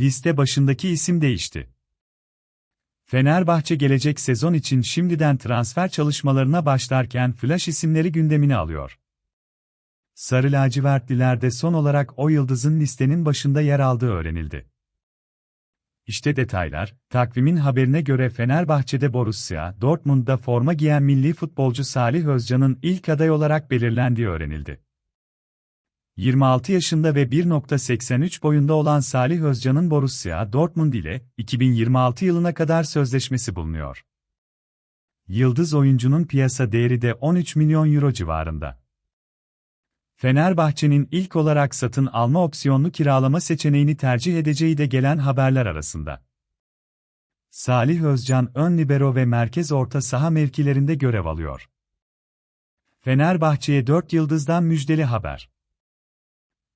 Liste başındaki isim değişti. Fenerbahçe gelecek sezon için şimdiden transfer çalışmalarına başlarken flash isimleri gündemine alıyor. Sarı lacivertliler de son olarak o yıldızın listenin başında yer aldığı öğrenildi. İşte detaylar, takvimin haberine göre Fenerbahçe'de Borussia, Dortmund'da forma giyen milli futbolcu Salih Özcan'ın ilk aday olarak belirlendiği öğrenildi. 26 yaşında ve 1.83 boyunda olan Salih Özcan'ın Borussia Dortmund ile 2026 yılına kadar sözleşmesi bulunuyor. Yıldız oyuncunun piyasa değeri de 13 milyon euro civarında. Fenerbahçe'nin ilk olarak satın alma opsiyonlu kiralama seçeneğini tercih edeceği de gelen haberler arasında. Salih Özcan ön libero ve merkez orta saha mevkilerinde görev alıyor. Fenerbahçe'ye 4 yıldızdan müjdeli haber.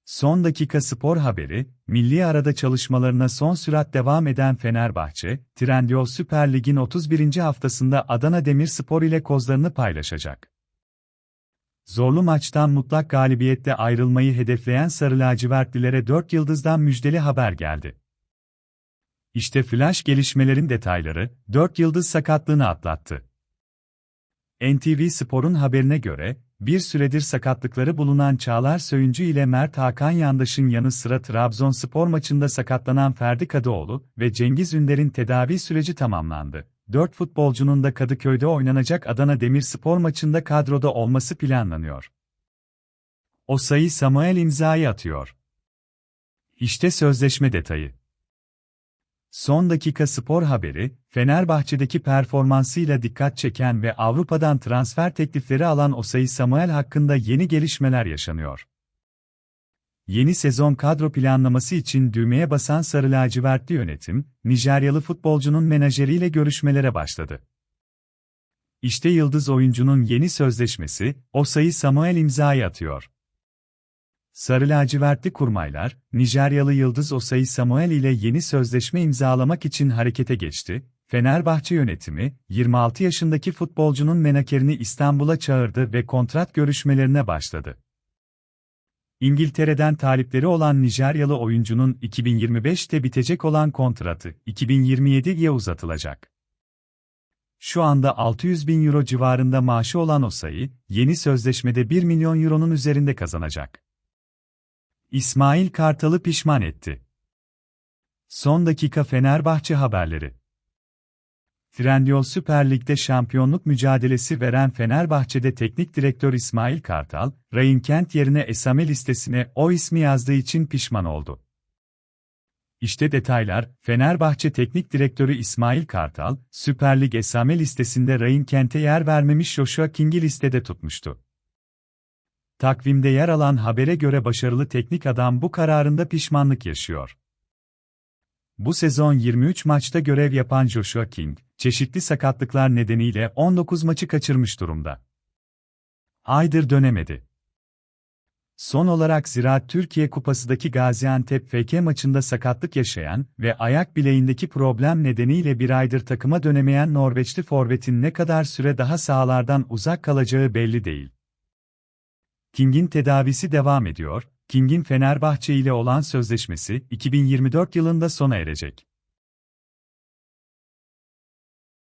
Son dakika spor haberi, milli arada çalışmalarına son sürat devam eden Fenerbahçe, Trendyol Süper Lig'in 31. haftasında Adana Demirspor ile kozlarını paylaşacak. Zorlu maçtan mutlak galibiyette ayrılmayı hedefleyen Sarı Lacivertlilere 4 yıldızdan müjdeli haber geldi. İşte flash gelişmelerin detayları, 4 yıldız sakatlığını atlattı. NTV Spor'un haberine göre, bir süredir sakatlıkları bulunan Çağlar Söyüncü ile Mert Hakan Yandaş'ın yanı sıra Trabzonspor maçında sakatlanan Ferdi Kadıoğlu ve Cengiz Ünder'in tedavi süreci tamamlandı. 4 futbolcunun da Kadıköy'de oynanacak Adana Demirspor maçında kadroda olması planlanıyor. O sayı Samuel imzayı atıyor. İşte sözleşme detayı. Son dakika spor haberi, Fenerbahçe'deki performansıyla dikkat çeken ve Avrupa'dan transfer teklifleri alan Osayi Samuel hakkında yeni gelişmeler yaşanıyor. Yeni sezon kadro planlaması için düğmeye basan Sarı Lacivertli yönetim, Nijeryalı futbolcunun menajeriyle görüşmelere başladı. İşte yıldız oyuncunun yeni sözleşmesi, Osayi Samuel imzayı atıyor. Sarı lacivertli kurmaylar, Nijeryalı Yıldız Osayi Samuel ile yeni sözleşme imzalamak için harekete geçti. Fenerbahçe yönetimi, 26 yaşındaki futbolcunun menakerini İstanbul'a çağırdı ve kontrat görüşmelerine başladı. İngiltere'den talipleri olan Nijeryalı oyuncunun 2025'te bitecek olan kontratı 2027'ye uzatılacak. Şu anda 600 bin euro civarında maaşı olan Osayi, yeni sözleşmede 1 milyon euronun üzerinde kazanacak. İsmail Kartal'ı pişman etti. Son dakika Fenerbahçe haberleri. Trendyol Süper Lig'de şampiyonluk mücadelesi veren Fenerbahçe'de teknik direktör İsmail Kartal, Ryan Kent yerine esame listesine o ismi yazdığı için pişman oldu. İşte detaylar, Fenerbahçe Teknik Direktörü İsmail Kartal, Süper Lig esame listesinde Ryan Kent'e yer vermemiş Joshua King'i listede tutmuştu. Takvimde yer alan habere göre başarılı teknik adam bu kararında pişmanlık yaşıyor. Bu sezon 23 maçta görev yapan Joshua King, çeşitli sakatlıklar nedeniyle 19 maçı kaçırmış durumda. Aydır dönemedi. Son olarak Ziraat Türkiye Kupası'daki Gaziantep FK maçında sakatlık yaşayan ve ayak bileğindeki problem nedeniyle bir aydır takıma dönemeyen Norveçli forvetin ne kadar süre daha sahalardan uzak kalacağı belli değil. King'in tedavisi devam ediyor, King'in Fenerbahçe ile olan sözleşmesi 2024 yılında sona erecek.